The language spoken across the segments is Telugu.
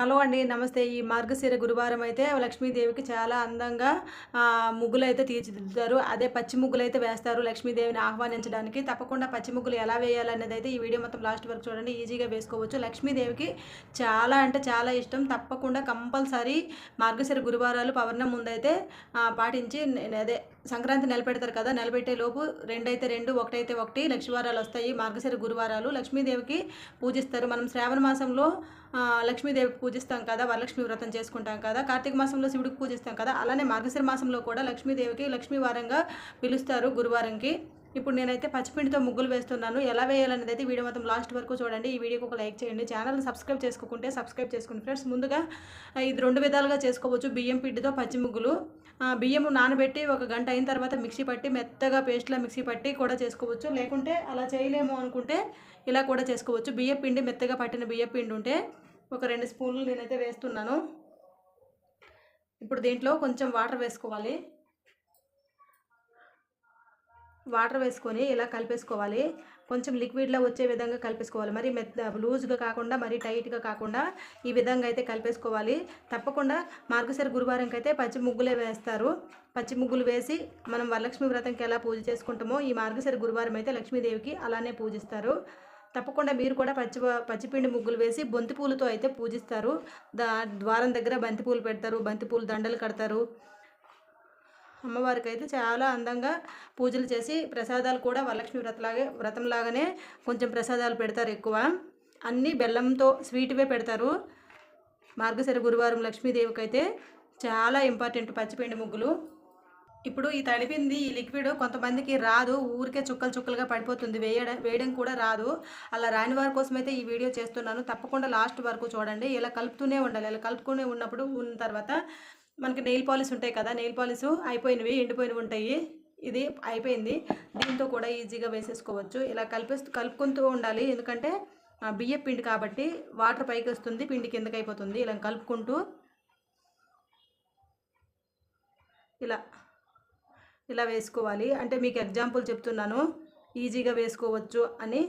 హలో అండి నమస్తే. ఈ మార్గశిర గురువారం అయితే లక్ష్మీదేవికి చాలా అందంగా ముగ్గులు అయితే తీర్చిదిద్దుతారు. అదే పచ్చి ముగ్గులు అయితే వేస్తారు. లక్ష్మీదేవిని ఆహ్వానించడానికి తప్పకుండా పచ్చి ముగ్గులు ఎలా వేయాలనేది అయితే ఈ వీడియో మొత్తం లాస్ట్ వరకు చూడండి. ఈజీగా వేసుకోవచ్చు. లక్ష్మీదేవికి చాలా అంటే చాలా ఇష్టం. తప్పకుండా కంపల్సరీ మార్గశిర గురువారాలు పవర్ణం ముందైతే పాటించి అదే సంక్రాంతి నిలబెడతారు కదా నిలబెట్టే లోపు రెండైతే రెండు ఒకటైతే ఒకటి లక్ష్మీవారాలు వస్తాయి. మార్గశిర గురువారాలు లక్ష్మీదేవికి పూజిస్తారు. మనం శ్రావణ మాసంలో లక్ష్మీదేవికి పూజిస్తాం కదా వరలక్ష్మి వ్రతం చేసుకుంటాం కదా కార్తీక మాసంలో శివుడికి పూజిస్తాం కదా అలానే మార్గశిర మాసంలో కూడా లక్ష్మీదేవికి లక్ష్మీవారంగా పిలుస్తారు గురువారంకి. ఇప్పుడు నేనైతే పచ్చిపిండితో ముగ్గులు వేస్తున్నాను. ఎలా వేయాలనేది అయితే వీడియో మొత్తం లాస్ట్ వరకు చూడండి. ఈ వీడియోకి ఒక లైక్ చేయండి. ఛానల్ని సబ్స్క్రైబ్ చేసుకోకుంటే సబ్స్క్రైబ్ చేసుకోండి. ఫ్రెండ్స్ ముందుగా ఇది రెండు విధాలుగా చేసుకోవచ్చు. బియ్యం పిండితో పచ్చి ముగ్గులు. బియ్యం నానబెట్టి ఒక గంట అయిన తర్వాత మిక్సీ పట్టి మెత్తగా పేస్ట్లా మిక్సీ పట్టి కూడా చేసుకోవచ్చు. లేకుంటే అలా చేయలేము అనుకుంటే ఇలా కూడా చేసుకోవచ్చు. బియ్యం పిండి మెత్తగా పట్టిన బియ్యం పిండి ఉంటే ఒక రెండు స్పూన్లు నేనైతే వేస్తున్నాను. ఇప్పుడు దీంట్లో కొంచెం వాటర్ వేసుకోవాలి. వాటర్ వేసుకొని ఇలా కలిపేసుకోవాలి. కొంచెం లిక్విడ్లో వచ్చే విధంగా కలిపేసుకోవాలి. మరి మెత్త లూజ్గా కాకుండా మరి టైట్గా కాకుండా ఈ విధంగా అయితే కలిపేసుకోవాలి. తప్పకుండా మార్గశిర గురువారంకి అయితే పచ్చి ముగ్గులే వేస్తారు. పచ్చి ముగ్గులు వేసి మనం వరలక్ష్మి వ్రతంకి ఎలా పూజ చేసుకుంటామో ఈ మార్గశిర గురువారం అయితే లక్ష్మీదేవికి అలానే పూజిస్తారు. తప్పకుండా మీరు కూడా పచ్చి పచ్చిపిండి ముగ్గులు వేసి బంతిపూలతో అయితే పూజిస్తారు. దా ద్వారం దగ్గర బంతిపూలు పెడతారు. బంతిపూలు దండలు కడతారు. అమ్మవారికి అయితే చాలా అందంగా పూజలు చేసి ప్రసాదాలు కూడా వరలక్ష్మి వ్రతలాగే వ్రతంలాగానే కొంచెం ప్రసాదాలు పెడతారు ఎక్కువ. అన్నీ బెల్లంతో స్వీట్వే పెడతారు. మార్గశిర గురువారం లక్ష్మీదేవికి అయితే చాలా ఇంపార్టెంట్ పచ్చిపిండి ముగ్గులు. ఇప్పుడు ఈ తడిపింది ఈ లిక్విడ్ కొంతమందికి రాదు. ఊరికే చుక్కలు చుక్కలుగా పడిపోతుంది. వేయడం వేయడం కూడా రాదు. అలా రాని వారి కోసం అయితే ఈ వీడియో చేస్తున్నాను. తప్పకుండా లాస్ట్ వరకు చూడండి. ఇలా కలుపుతూనే ఉండాలి. ఇలా కలుపుతూనే ఉన్నప్పుడు ఉన్న తర్వాత మనకి నెయిల్ పాలిష్ ఉంటాయి కదా నెయిల్ పాలిష్ అయిపోయినవి ఎండిపోయినవి ఉంటాయి. ఇది అయిపోయింది. దీంతో కూడా ఈజీగా వేసేసుకోవచ్చు. ఇలా కలిపేస్తూ కలుపుకుంటూ ఉండాలి. ఎందుకంటే బియ్య బియ్యం పిండి కాబట్టి వాటర్ పైకి వస్తుంది పిండి కిందకి అయిపోతుంది. ఇలా కలుపుకుంటూ ఇలా ఇలా వేసుకోవాలి. అంటే మీకు ఎగ్జాంపుల్ చెప్తున్నాను. ఈజీగా వేసుకోవచ్చు అని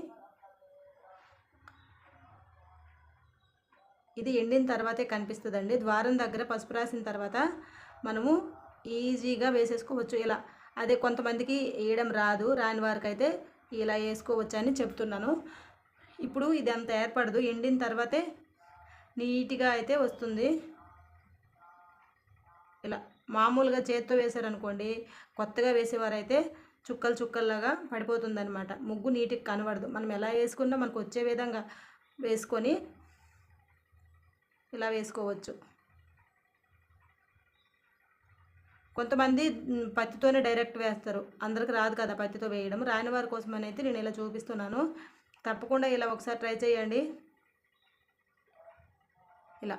ఇది ఎండిన తర్వాతే కనిపిస్తుందండి. ద్వారం దగ్గర పసుపు రాసిన తర్వాత మనము ఈజీగా వేసేసుకోవచ్చు. ఇలా అదే కొంతమందికి వేయడం రాదు. రాని వారికి అయితే ఇలా వేసుకోవచ్చు అని చెప్తున్నాను. ఇప్పుడు ఇది అంత ఏర్పడదు. ఎండిన తర్వాతే నీట్గా అయితే వస్తుంది. ఇలా మామూలుగా చేత్తో వేశారనుకోండి కొత్తగా వేసేవారైతే చుక్కలు చుక్కల్లాగా పడిపోతుందనమాట ముగ్గు నీటికి కనబడదు. మనం ఎలా వేసుకున్నా మనకు వచ్చే విధంగా వేసుకొని ఇలా వేసుకోవచ్చు. కొంతమంది పత్తితోనే డైరెక్ట్ వేస్తారు. అందరికి రాదు కదా పత్తితో వేయడం. రాని వారి కోసం అయితే నేను ఇలా చూపిస్తున్నాను. తప్పకుండా ఇలా ఒకసారి ట్రై చేయండి. ఇలా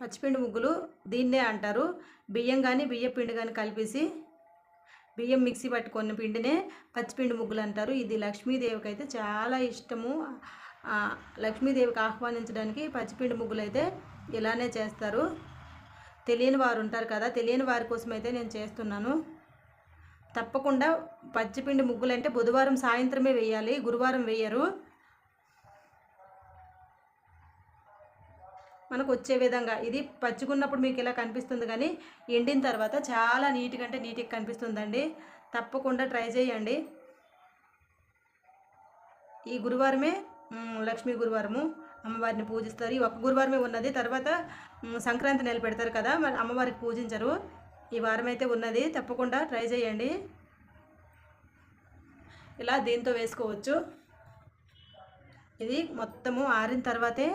పచ్చిపిండి ముగ్గులు దీన్నే అంటారు. బియ్యం కానీ బియ్య పిండి కానీ కలిపేసి బియ్యం మిక్సీ పట్టుకున్న పిండినే పచ్చిపిండి ముగ్గులు అంటారు. ఇది లక్ష్మీదేవికి అయితే చాలా ఇష్టము. లక్ష్మీదేవికి ఆహ్వానించడానికి పచ్చిపిండి ముగ్గులు అయితే ఇలానే చేస్తారు. తెలియని వారు ఉంటారు కదా తెలియని వారి కోసం అయితే నేను చేస్తున్నాను. తప్పకుండా పచ్చిపిండి ముగ్గులు అంటే బుధవారం సాయంత్రమే వేయాలి గురువారం వేయరు. మనకు వచ్చే విధంగా ఇది పచ్చిగున్నప్పుడు మీకు ఇలా కనిపిస్తుంది కానీ ఎండిన తర్వాత చాలా నీట్గా అంటే నీట్గా కనిపిస్తుందండి. తప్పకుండా ట్రై చేయండి. ఈ గురువారమే లక్ష్మీ గురువారము. అమ్మవారిని పూజిస్తారు. ఈ ఒక్క గురువారమే ఉన్నది. తర్వాత సంక్రాంతి నెల పెడతారు కదా మరి అమ్మవారికి పూజించరు. ఈ వారం అయితే ఉన్నది. తప్పకుండా ట్రై చేయండి. ఇలా దీంతో వేసుకోవచ్చు. ఇది మొత్తము ఆరిన తర్వాతే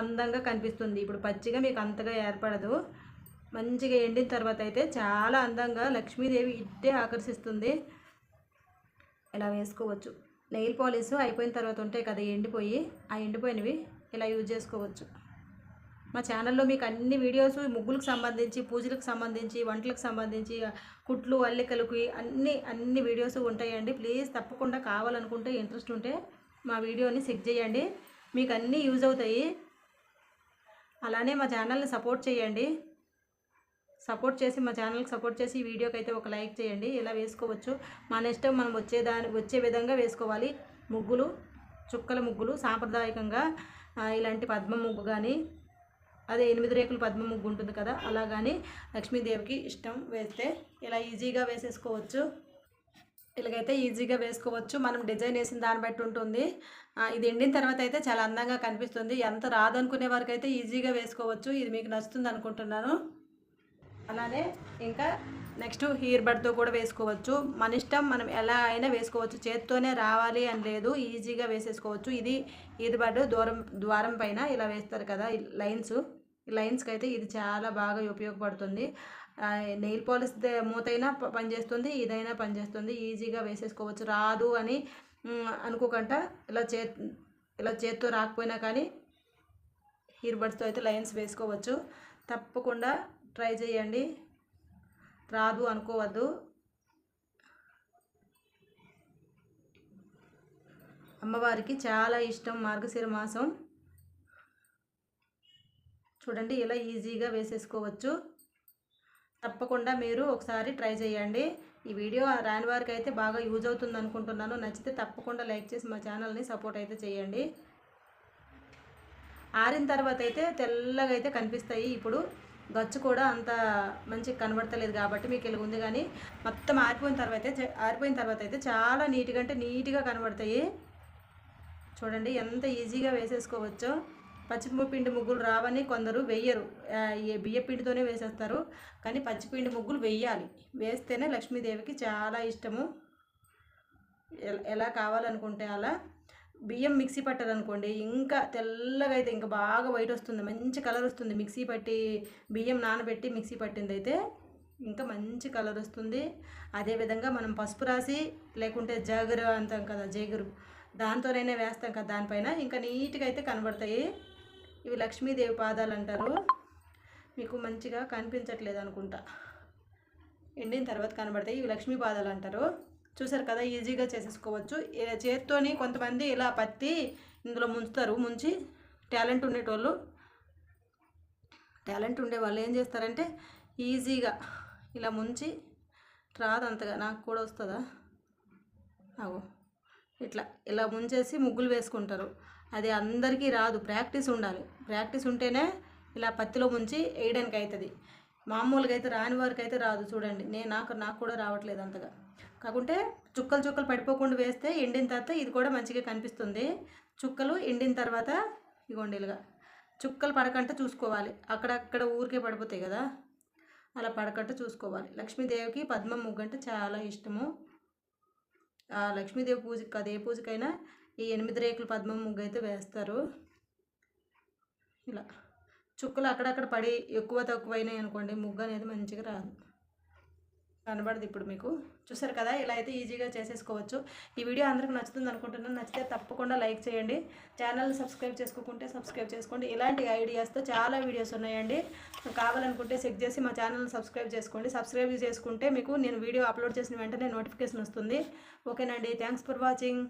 అందంగా కనిపిస్తుంది. ఇప్పుడు పచ్చిగా మీకు అంతగా ఏర్పడదు. మంచిగా ఎండిన తర్వాత అయితే చాలా అందంగా లక్ష్మీదేవి ఇట్టే ఆకర్షిస్తుంది. ఇలా వేసుకోవచ్చు. నెయిల్ పాలిష్ అయిపోయిన తర్వాత ఉంటాయి కదా ఎండిపోయి ఆ ఎండిపోయినవి ఇలా యూజ్ చేసుకోవచ్చు. మా ఛానల్లో మీకు అన్ని వీడియోస్ ముగ్గులకు సంబంధించి పూజలకు సంబంధించి వంటలకు సంబంధించి కుట్లు అల్లికలకి అన్ని అన్ని వీడియోస్ ఉంటాయండి. ప్లీజ్ తప్పకుండా కావాలనుకుంటే ఇంట్రెస్ట్ ఉంటే మా వీడియోని చెక్ చేయండి. మీకు అన్నీ యూజ్ అవుతాయి. అలానే మా ఛానల్ని సపోర్ట్ చేయండి. సపోర్ట్ చేసి మా ఛానల్కి సపోర్ట్ చేసి ఈ వీడియోకి అయితే ఒక లైక్ చేయండి. ఇలా వేసుకోవచ్చు మన ఇష్టం మనం వచ్చే దాని వచ్చే విధంగా వేసుకోవాలి. ముగ్గులు చుక్కల ముగ్గులు సాంప్రదాయకంగా ఇలాంటి పద్మ ముగ్గు కానీ అదే ఎనిమిది రేకులు పద్మ ముగ్గు ఉంటుంది కదా అలా కానీ లక్ష్మీదేవికి ఇష్టం వేస్తే ఇలా ఈజీగా వేసేసుకోవచ్చు. ఇలాగైతే ఈజీగా వేసుకోవచ్చు. మనం డిజైన్ వేసిన దాన్ని బట్టి ఉంటుంది. ఇది ఎండిన తర్వాత అయితే చాలా అందంగా కనిపిస్తుంది. ఎంత రాదనుకునే వరకు అయితే ఈజీగా వేసుకోవచ్చు. ఇది మీకు నచ్చుతుంది అనుకుంటున్నాను. అలానే ఇంకా నెక్స్ట్ హీర్ బడ్తో కూడా వేసుకోవచ్చు. మన ఇష్టం మనం ఎలా అయినా వేసుకోవచ్చు. చేత్తోనే రావాలి అని లేదు ఈజీగా వేసేసుకోవచ్చు. ఇది హీర్ బడ్ దూరం ద్వారం పైన ఇలా వేస్తారు కదా లైన్స్. లైన్స్కి అయితే ఇది చాలా బాగా ఉపయోగపడుతుంది. నెయిల్ పాలిష్ మూతైనా పనిచేస్తుంది ఇదైనా పనిచేస్తుంది. ఈజీగా వేసేసుకోవచ్చు. రాదు అని అనుకోకుండా ఇలా చే ఇలా చేత్తో రాకపోయినా కానీ హీర్ బడ్స్తో అయితే లైన్స్ వేసుకోవచ్చు. తప్పకుండా ట్రై చేయండి. రాదు అనుకోవద్దు. అమ్మవారికి చాలా ఇష్టం మార్గశిర మాసం. చూడండి ఇలా ఈజీగా వేసేసుకోవచ్చు. తప్పకుండా మీరు ఒకసారి ట్రై చేయండి. ఈ వీడియో రాని వారికి అయితే బాగా యూజ్ అవుతుంది అనుకుంటున్నాను. నచ్చితే తప్పకుండా లైక్ చేసి మా ఛానల్ని సపోర్ట్ అయితే చేయండి. ఆరిన తర్వాత అయితే తెల్లగా అయితే కనిపిస్తాయి ఇప్పుడు. గచ్చు కూడా అంత మంచి కనబడతలేదు కాబట్టి మీకు ఇలా ఉంది కానీ మొత్తం ఆరిపోయిన తర్వాత అయితే ఆరిపోయిన తర్వాత అయితే చాలా నీట్గా అంటే నీట్గా కనబడతాయి. చూడండి ఎంత ఈజీగా వేసేసుకోవచ్చో. పచ్చిపిండి ముగ్గులు రావని కొందరు వెయ్యరు బియ్య పిండితోనే వేసేస్తారు. కానీ పచ్చిపిండి ముగ్గులు వెయ్యాలి వేస్తేనే లక్ష్మీదేవికి చాలా ఇష్టము. ఎలా కావాలనుకుంటే అలా. బియ్యం మిక్సీ పట్టారనుకోండి ఇంకా తెల్లగా అయితే ఇంకా బాగా వైట్ వస్తుంది మంచి కలర్ వస్తుంది. మిక్సీ పట్టి బియ్యం నానబెట్టి మిక్సీ పట్టింది అయితే ఇంకా మంచి కలర్ వస్తుంది. అదేవిధంగా మనం పసుపు రాసి లేకుంటే జాగరు అంటాం కదా జేగురు దాంతోనైనా వేస్తాం కదా దానిపైన ఇంకా నీట్గా అయితే కనబడతాయి. ఇవి లక్ష్మీదేవి పాదాలు అంటారు. మీకు మంచిగా కనిపించట్లేదు అనుకుంటా. ఎండిన తర్వాత కనబడతాయి. ఇవి లక్ష్మీ పాదాలు అంటారు. చూసారు కదా ఈజీగా చేసేసుకోవచ్చు. ఇలా చేత్తోని కొంతమంది ఇలా పత్తి ఇందులో ముంచుతారు. ముంచి టాలెంట్ ఉండేటోళ్ళు టాలెంట్ ఉండే వాళ్ళు ఏం చేస్తారంటే ఈజీగా ఇలా ముంచి రాదు అంతగా. నాకు కూడా వస్తుందా? అగో ఇట్లా ఇలా ముంచేసి ముగ్గులు వేసుకుంటారు. అది అందరికీ రాదు. ప్రాక్టీస్ ఉండాలి. ప్రాక్టీస్ ఉంటేనే ఇలా పత్తిలో ముంచి వేయడానికి అవుతుంది మామూలుగా అయితే రాని వారికి అయితే రాదు. చూడండి నేను నాకు నాకు కూడా రావట్లేదు అంతగా. కాకుంటే చుక్కలు చుక్కలు పడిపోకుండా వేస్తే ఎండిన తర్వాత ఇది కూడా మంచిగా కనిపిస్తుంది. చుక్కలు ఎండిన తర్వాత ఇగోండి ఇలాగా చుక్కలు పడకంటే చూసుకోవాలి. అక్కడక్కడ ఊరికే పడిపోతాయి కదా. అలా పడకంటే చూసుకోవాలి. లక్ష్మీదేవికి పద్మం ముగ్గు అంటే చాలా ఇష్టము. ఆ లక్ష్మీదేవి పూజకి కాదు ఏ పూజకైనా ఈ ఎనిమిది రేకులు పద్మం ముగ్గు అయితే వేస్తారు. ఇలా. చుక్కలు అక్కడక్కడ పడి ఎక్కువ తక్కువ అయినాయి అనుకోండి ముగ్గు అనేది మంచిగా రాదు. కనబడదు ఇప్పుడు మీకు. చూసారు కదా ఇలా అయితే ఈజీగా చేసేసుకోవచ్చు. ఈ వీడియో అందరికి నచ్చుతుంది అనుకుంటున్నాను. నచ్చితే తప్పకుండా లైక్ చేయండి. ఛానల్ సబ్స్క్రైబ్ చేసుకోకుంటే సబ్స్క్రైబ్ చేసుకోండి. ఇలాంటి ఐడియాస్తో చాలా వీడియోస్ ఉన్నాయండి. కావాలనుకుంటే చెక్ చేసి మా ఛానల్ సబ్స్క్రైబ్ చేసుకోండి. సబ్స్క్రైబ్ చేసుకుంటే మీకు నేను వీడియో అప్లోడ్ చేసిన వెంటనే నోటిఫికేషన్ వస్తుంది. ఓకేనండి. Thanks for watching